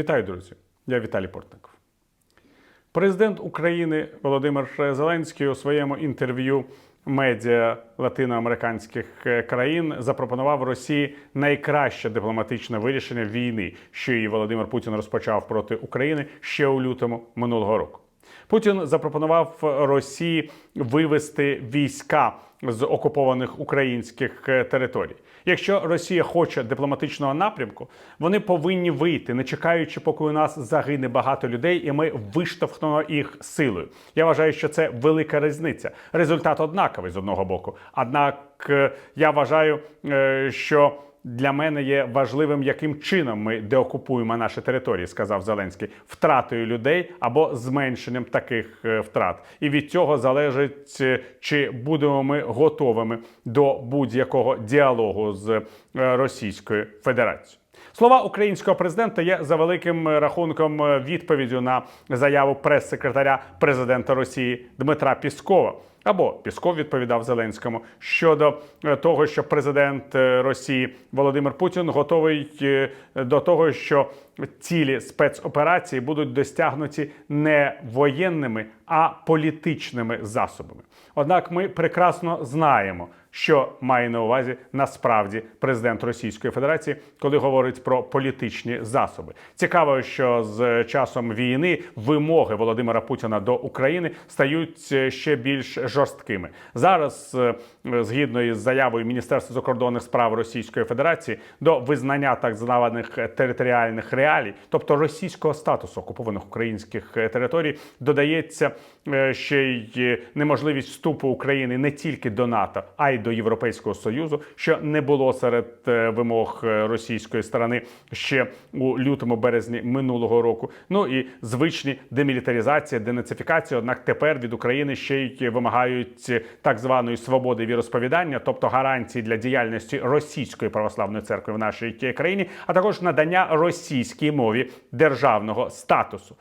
Вітаю, друзі! Я Віталій Портников. Президент України Володимир Зеленський у своєму інтерв'ю медіа латиноамериканських е, країн запропонував Росії найкраще дипломатичне вирішення війни, що її Володимир Путін розпочав проти України ще у лютому минулого року. Путін запропонував Росії вивести війська з окупованих українських е, територій. Якщо Росія хоче дипломатичного напрямку, вони повинні вийти, не чекаючи, поки у нас загине багато людей, і ми виштовхнемо їх силою. Я вважаю, що це велика різниця. Результат однаковий з одного боку. Однак е, я вважаю, е, що для мене є важливим, яким чином ми деокупуємо наші території, сказав Зеленський, втратою людей або зменшенням таких е, втрат. І від цього залежить, е, чи будемо ми готовими до будь-якого діалогу з е, Російською Федерацією. Слова українського президента є за великим рахунком відповіддю на заяву прес-секретаря президента Росії Дмитра Піскова. Або Пісков відповідав Зеленському щодо е, того, що президент е, Росії Володимир Путін готовий е, до того, що цілі спецоперації будуть досягнуті не воєнними, а політичними засобами. Однак ми прекрасно знаємо, що має на увазі насправді президент Російської Федерації, коли говорить про політичні засоби. Цікаво, що з часом війни вимоги Володимира Путіна до України стають ще більш жорсткими. Зараз, е, згідно із заявою Міністерства закордонних справ Російської Федерації, до визнання так званих територіальних реалій, тобто російського статусу окупованих українських е, територій, додається е, ще й е, неможливість вступу України не тільки до НАТО, а й до Європейського союзу, що не було серед е, вимог е, російської сторони ще у лютому березні минулого року. Ну і звичні демілітаризація, денацифікація. Однак тепер від України ще й вимагають так званої свободи віросповідання, тобто гарантії для діяльності російської православної церкви в нашій країні, а також надання російській мові державного статусу.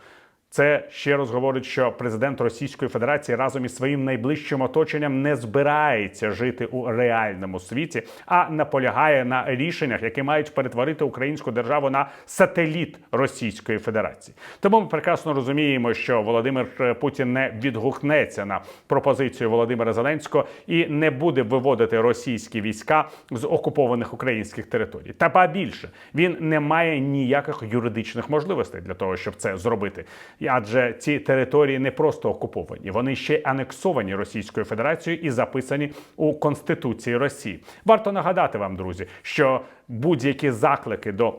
Це ще раз говорить, що президент Російської Федерації разом із своїм найближчим оточенням не збирається жити у реальному світі, а наполягає на рішеннях, які мають перетворити українську державу на сателіт Російської Федерації. Тому ми прекрасно розуміємо, що Володимир е, Путін не відгукнеться на пропозицію Володимира Зеленського і не буде виводити російські війська з окупованих українських територій. Та ба більше він не має ніяких юридичних можливостей для того, щоб це зробити. Адже ці території не просто окуповані, вони ще анексовані Російською Федерацією і записані у Конституції Росії. Варто нагадати вам, друзі, що будь-які заклики до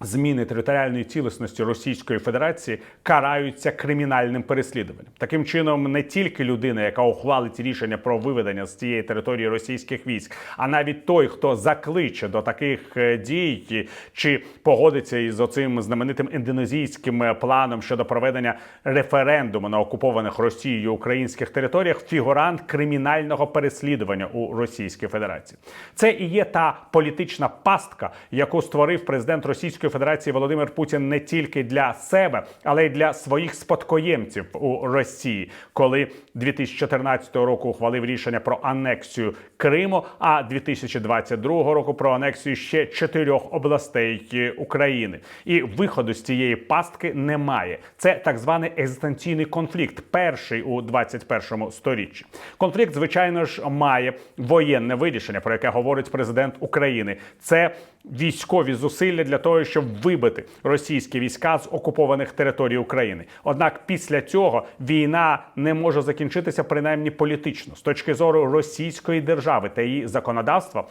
Зміни територіальної цілісності Російської Федерації караються кримінальним переслідуванням. Таким чином, не тільки людина, яка ухвалить рішення про виведення з цієї території російських військ, а навіть той, хто закличе до таких е, дій чи погодиться із оцим знаменитим індонезійським е, планом щодо проведення референдуму на окупованих Росією українських територіях, фігурант кримінального переслідування у Російській Федерації. Це і є та політична пастка, яку створив президент Російської Федерації Володимир Путін не тільки для себе, але й для своїх спадкоємців у Росії, коли 2014 року ухвалив рішення про анексію Криму, а 2022 року про анексію ще чотирьох областей України. І виходу з цієї пастки немає. Це так званий екзистенційний конфлікт, перший у 21 сторіччі. Конфлікт, звичайно ж, має воєнне вирішення, про яке говорить президент України. Це військові зусилля для того, щоб вибити російські війська з окупованих територій України. Однак після цього війна не може закінчитися принаймні політично з точки зору російської держави та її законодавства.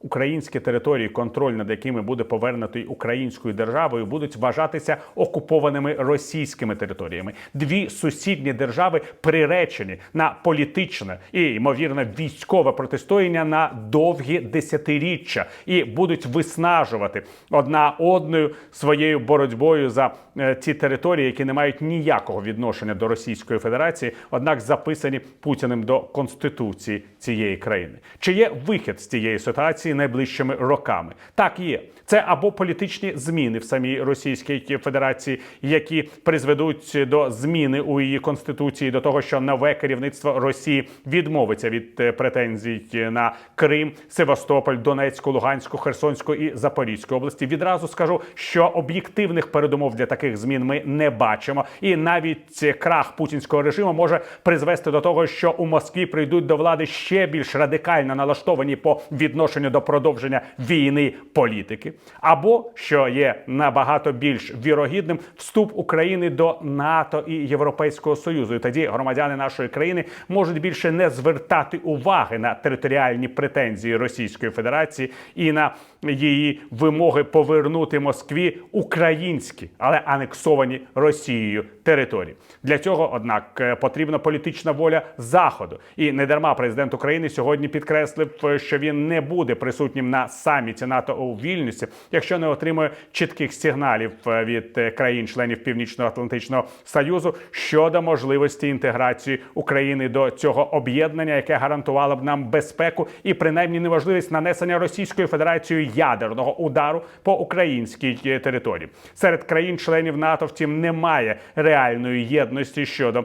Українські території, контроль над якими буде повернутий українською державою, будуть вважатися окупованими російськими територіями. Дві сусідні держави приречені на політичне і ймовірно військове протистояння на довгі десятиріччя і будуть виснажувати одна одною своєю боротьбою за е, ці території, які не мають ніякого відношення до Російської Федерації, однак записані Путіним до конституції цієї країни. Чи є вихід з цієї ситуації? Федерації найближчими роками. Так є це або політичні зміни в самій Російській Федерації, які призведуть до зміни у її конституції, до того, що нове керівництво Росії відмовиться від е, претензій на Крим, Севастополь, Донецьку, Луганську, Херсонську і Запорізьку області. Відразу скажу, що об'єктивних передумов для таких змін ми не бачимо, і навіть крах путінського режиму може призвести до того, що у Москві прийдуть до влади ще більш радикально налаштовані по відношенню до продовження війни політики, або що є набагато більш вірогідним вступ України до НАТО і Європейського Союзу. І тоді громадяни нашої країни можуть більше не звертати уваги на територіальні претензії Російської Федерації і на її вимоги повернути Москві українські, але анексовані Росією території. Для цього, однак, е, потрібна політична воля заходу. І не дарма президент України сьогодні підкреслив, е, що він не буде присутнім на саміті НАТО у Вільнюсі, якщо не отримує чітких сигналів е, від е, країн-членів Північно-Атлантичного Союзу щодо можливості інтеграції України до цього об'єднання, яке гарантувало б нам безпеку і принаймні неможливість нанесення Російською Федерацією ядерного удару по українській е, території. Серед країн-членів НАТО, втім, немає реальної єдності щодо.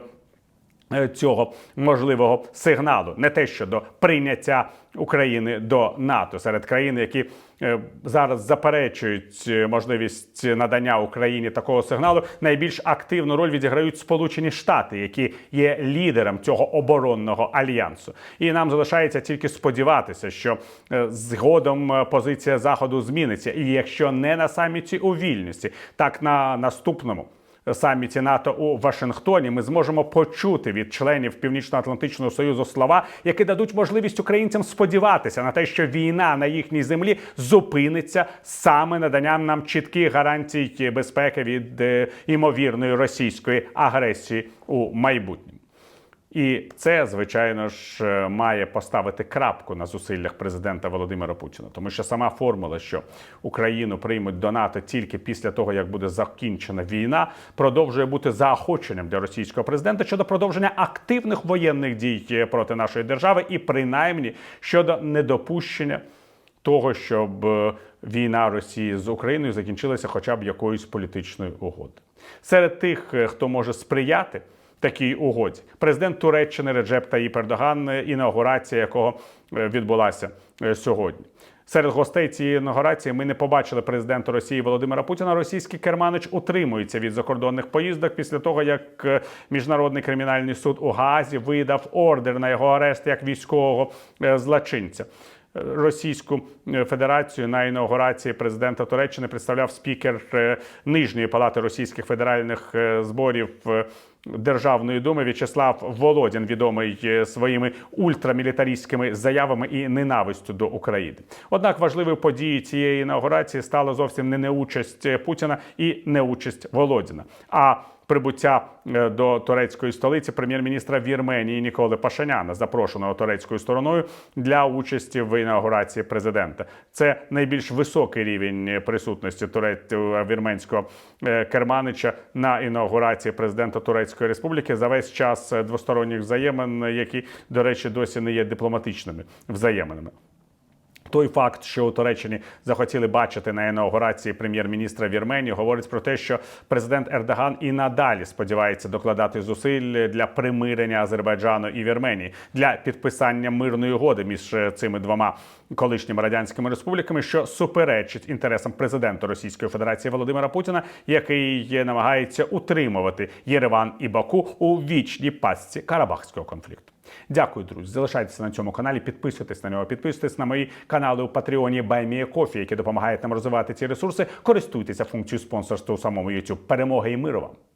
Е, Цього можливого сигналу, не те щодо прийняття України до НАТО серед країн, які е, зараз заперечують е, можливість надання Україні такого сигналу. Найбільш активну роль відіграють Сполучені Штати, які є лідером цього оборонного альянсу. І нам залишається тільки сподіватися, що згодом позиція заходу зміниться. І якщо не на саміті у Вільнюсі, так на наступному саміті НАТО у Вашингтоні ми зможемо почути від членів Північно-Атлантичного союзу слова, які дадуть можливість українцям сподіватися на те, що війна на їхній землі зупиниться саме наданням нам чітких гарантій безпеки від е, імовірної російської агресії у майбутньому. І це, звичайно ж, е, має поставити крапку на зусиллях президента Володимира Путіна, тому що сама формула, що Україну приймуть до НАТО тільки після того, як буде закінчена війна, продовжує бути заохоченням для російського президента щодо продовження активних воєнних дій е, проти нашої держави, і принаймні щодо недопущення того, щоб е, війна Росії з Україною закінчилася хоча б якоюсь політичною угодою. Серед тих, хто може сприяти такій угоді, президент Туреччини Реджеп Таїп Ердоган, е, інаугурація якого е, відбулася е, сьогодні. Серед гостей цієї інаугурації ми не побачили президента Росії Володимира Путіна. Російський керманич утримується від закордонних поїздок після того, як міжнародний кримінальний суд у Гаазі видав ордер на його арест як військового злочинця. Російську Федерацію на інаугурації президента Туреччини представляв спікер нижньої палати російських федеральних зборів. Державної думи В'ячеслав Володін, відомий е, своїми ультрамілітаристськими заявами і ненавистю до України. Однак важливою подією цієї інаугурації стала зовсім не неучасть е, Путіна і неучасть Володіна. А Прибуття е, до турецької столиці прем'єр-міністра Вірменії Ніколи Пашиняна, запрошеного турецькою стороною для участі в інаугурації президента. Це найбільш високий рівень присутності турець вірменського керманича на інаугурації президента Турецької Республіки за весь час е, двосторонніх взаємин, які, до речі, досі не є дипломатичними взаєминами. Той факт, що у Туреччині захотіли бачити на інаугурації прем'єр-міністра Вірменії, говорить про те, що президент Ердоган і надалі сподівається докладати зусиль для примирення Азербайджану і Вірменії для підписання мирної угоди між цими двома колишніми радянськими республіками, що суперечить інтересам президента Російської Федерації Володимира Путіна, який намагається утримувати Єреван і Баку у вічній пастці Карабахського конфлікту. Дякую, друзі. Залишайтеся на цьому каналі, підписуйтесь на нього, підписуйтесь на мої канали у Патреоні Кофі, які допомагають нам розвивати ці ресурси. Користуйтеся функцією спонсорства у самому YouTube. Перемоги і миру вам!